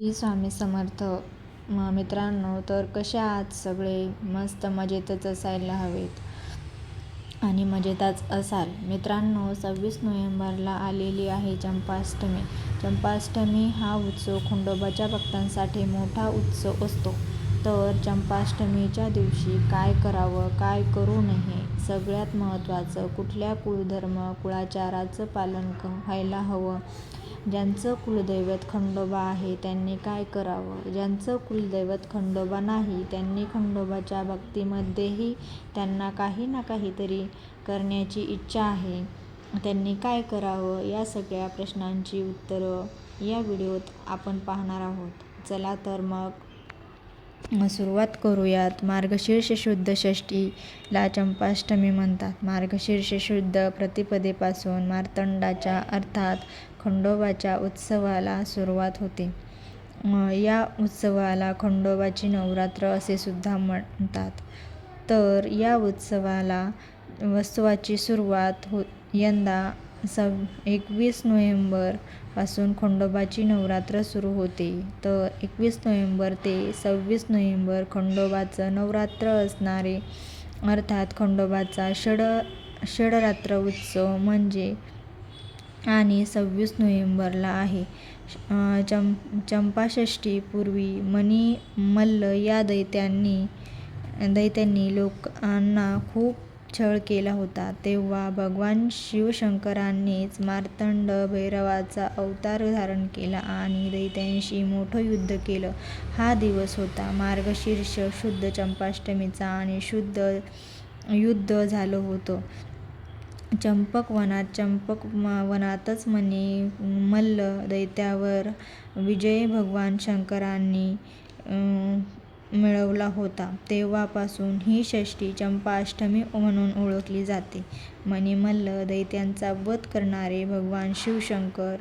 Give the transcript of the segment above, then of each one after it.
श्री स्वामी समर्थ म मित्रांनो तर कसे आहात सगळे? मस्त मजेतच असायला हवेत. आणि मजेतच असाल. मित्रांनो सव्वीस नोव्हेंबरला आलेली आहे चंपाष्टमी चंपाष्टमी हा उत्सव खंडोबाच्या भक्तांसाठी मोठा उत्सव असतो. तर चंपाष्टमीच्या दिवशी काय करावं काय करू नये सगळ्यात महत्त्वाचं कुठल्या कुळधर्म कुळाचाराचं पालन व्हायला हवं ज्यांचं कुलदैवत खंडोबा आहे त्यांनी काय करावं? ज्यांचं कुलदैवत खंडोबा नाही त्यांनी खंडोबाच्या भक्तीमध्येही त्यांना काही ना काहीतरी करण्याची इच्छा आहे. त्यांनी काय करावं? या सगळ्या प्रश्नांची उत्तरं या व्हिडिओत आपण पाहणार आहोत. चला तर मग सुरुवात करूयात. मार्गशीर्ष शुद्ध षष्टीला चंपाष्टमी म्हणतात. मार्गशीर्ष शुद्ध प्रतिपदेपासून मार्तंडाच्या अर्थात खंडोबाच्या उत्सवाला सुरुवात होते. या उत्सवाला खंडोबाची नवरात्र असे सुद्धा म्हणतात. तर या उत्सवाला उत्सवाची सुरुवात हो यंदा सव एकवीस नोव्हेंबरपासून खंडोबाची नवरात्र सुरू होते. तर एकवीस नोव्हेंबर ते सव्वीस नोव्हेंबर खंडोबाचं नवरात्र असणारे अर्थात खंडोबाचा षड षडरात्र उत्सव म्हणजे आणि सव्वीस नोव्हेंबरला आहे. चं चंपाषष्ठी पूर्वी मल्ल या दैत्यांनी दैत्यांनी लोकांना खूप छळ केला होता. तेव्हा भगवान शिवशंकरांनीच मार्तंड भैरवाचा अवतार धारण केला आणि दैत्यांशी मोठं युद्ध केलं. हा दिवस होता. मार्गशीर्ष शुद्ध चंपाष्टमीचा आणि शुद्ध युद्ध झालं होतं. चंपक वनात चंपक वनातच म्हणे मल्ल दैत्यावर विजय भगवान शंकरांनी मिळवला होता. तेव्हापासून ही षष्ठी चंपाष्टमी म्हणून ओळखली जाते. मणिमल्ल दैत्यांचा वध करणारे भगवान शिवशंकर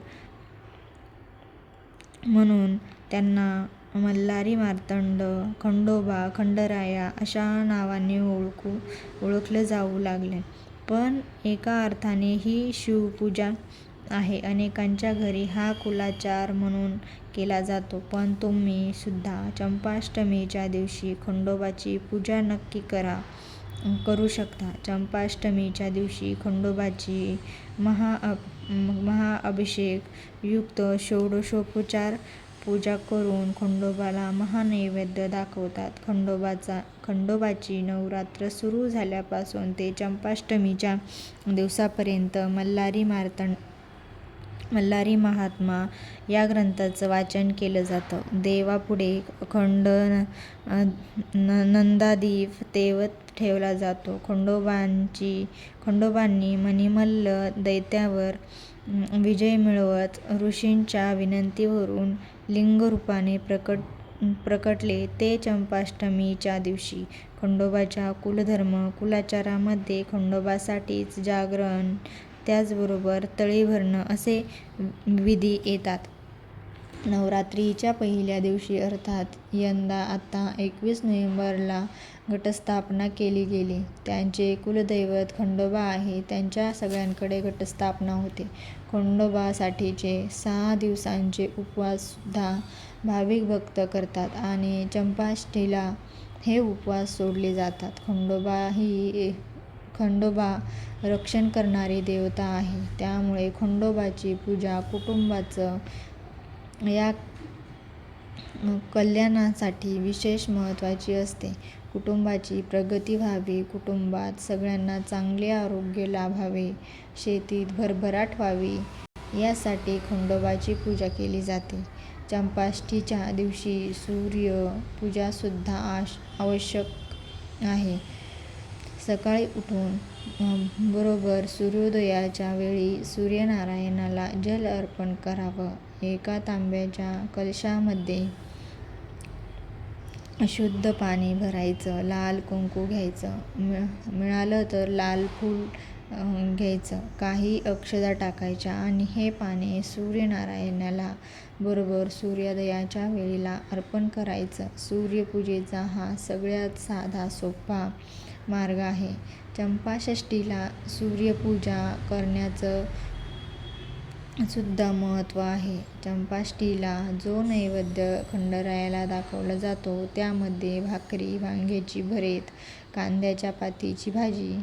म्हणून त्यांना मल्हारी मार्तंड खंडोबा खंडराया अशा नावाने ओळखू ओळखलं जाऊ लागले. पण एका अर्थाने ही शिवपूजा आहे. अनेकांच्या घरी हा कुलाचार म्हणून केला जातो. पण तुम्ही सुद्धा चंपाष्टमीच्या दिवशी खंडोबाची पूजा नक्की करा करू शकता. चंपाष्टमीच्या दिवशी खंडोबाची महा महाअभिषेक युक्त षोडशोपचार पूजा करून खंडोबाला महानैवेद्य दाखवतात. खंडोबाचा खंडोबाची नवरात्र सुरू झाल्यापासून ते चंपाष्टमीच्या दिवसापर्यंत मल्हारी मार्तंड मल्हारी महात्मा या ग्रंथाचं वाचन केलं जातं. देवापुढे अखंड नंदादीप तेवत ठेवला जातो. खंडोबांची खंडोबांनी मणिमल्ल दैत्यावर विजय मिळवत ऋषींच्या विनंतीवरून लिंगरूपाने प्रकट प्रकटले ते चंपाष्टमीच्या दिवशी. खंडोबाच्या कुलधर्म कुलाचारामध्ये खंडोबासाठीच जागरण त्याचबरोबर तळी भरणं असे विधी येतात. नवरात्रीच्या पहिल्या दिवशी अर्थात यंदा आता एकवीस नोव्हेंबरला घटस्थापना केली गेली. त्यांचे कुलदैवत खंडोबा आहे. त्यांच्या सगळ्यांकडे घटस्थापना होते. खंडोबासाठीचे सहा दिवसांचे उपवाससुद्धा भाविक भक्त करतात आणि चंपाष्टीला हे उपवास सोडले जातात. खंडोबा ही खंडोबा रक्षण करणारी देवता आहे. त्यामुळे खंडोबाची पूजा कुटुंबाचं या कल्याणासाठी विशेष महत्त्वाची असते. कुटुंबाची प्रगती व्हावी कुटुंबात सगळ्यांना चांगले आरोग्य लाभावे शेतीत भरभराट व्हावी यासाठी खंडोबाची पूजा केली जाते. चंपाष्टीच्या दिवशी सूर्य पूजासुद्धा आश आवश्यक आहे. सकाळी उठून बरोबर सूर्योदयाच्या वेळी सूर्यनारायणाला जल अर्पण करावं. एका तांब्याच्या कलशामध्ये शुद्ध पाणी भरायचं लाल कुंकू घ्यायचं. मिळालं तर लाल फूल घ्यायचं. काही अक्षदा टाकायच्या आणि हे पाणी सूर्यनारायणाला बरोबर सूर्योदयाच्या वेळेला अर्पण करायचं सूर्यपूजेचा हा सगळ्यात साधा सोपा मार्ग आहे चंपाषष्ठीला सूर्यपूजा करण्याचं सुद्धा महत्त्व आहे. चंपाष्टीला जो नैवेद्य खंडरायाला दाखवला जातो त्यामध्ये भाकरी, वांग्याची भरेत कांद्याच्या पातीची भाजी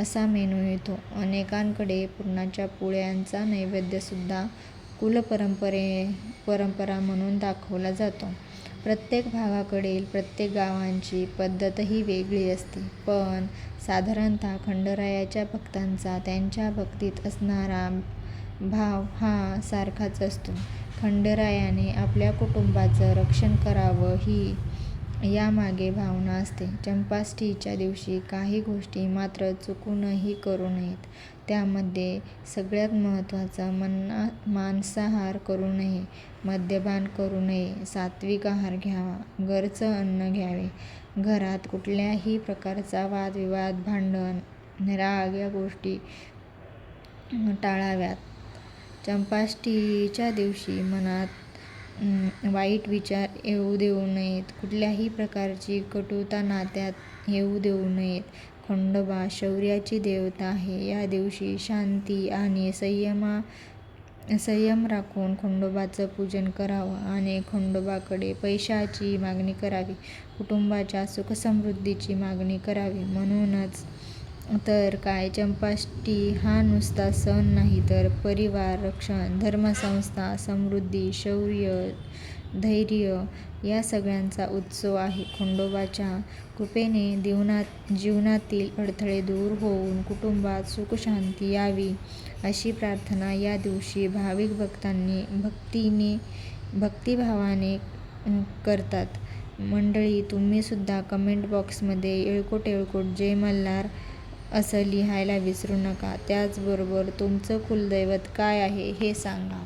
असा मेनू येतो. अनेकांकडे पुरणाच्या पोळ्यांचा नैवेद्यसुद्धा कुलपरंपरे परंपरा म्हणून दाखवला जातो. प्रत्येक भागाकडील, प्रत्येक गावांची पद्धतही वेगळी असते. पण साधारणतः खंडरायाच्या भक्तांचा त्यांच्या भक्तीत असणारा भाव हा सारखाच असतो. खंडरायाने आपल्या कुटुंबाचं रक्षण करावं ही यामागे भावना असते. चंपाष्टीच्या दिवशी काही गोष्टी मात्र चुकूनही करू नयेत. त्यामध्ये सगळ्यात महत्त्वाचा मना मांसाहार करू नये, मद्यपान करू नये, सात्विक आहार घ्यावा, घरचं अन्न घ्यावे, घरात कुठल्याही प्रकारचा वादविवाद, भांडण, राग या गोष्टी टाळाव्यात. चंपाष्टीच्या दिवशी मनात वाईट विचार येऊ देऊ नयेत. कुठल्याही प्रकारची कटुता नात्यात येऊ देऊ नयेत खंडोबा शौर्याची देवता आहे. या दिवशी शांती आणि संयमा संयम राखून खंडोबाचं पूजन करावं आणि खंडोबाकडे पैशाची मागणी करावी, कुटुंबाच्या सुखसमृद्धीची मागणी करावी. म्हणूनच तर काय चंपाष्टी हा नुसता सण नाही तर परिवार रक्षण, धर्मसंस्था समृद्धी, शौर्य, धैर्य या सगळ्यांचा उत्सव आहे. खंडोबाच्या कृपेने जीवनातील अडथळे दूर होऊन कुटुंबात सुखशांती यावी अशी प्रार्थना या दिवशी भाविक भक्तांनी भक्तीने भक्तिभावाने करतात. मंडळी तुम्हीसुद्धा कमेंट बॉक्समध्ये येळकोट येळकोट जय मल्हार असं लिहायला विसरू नका. त्याचबरोबर तुमचं कुलदैवत काय आहे हे सांगा.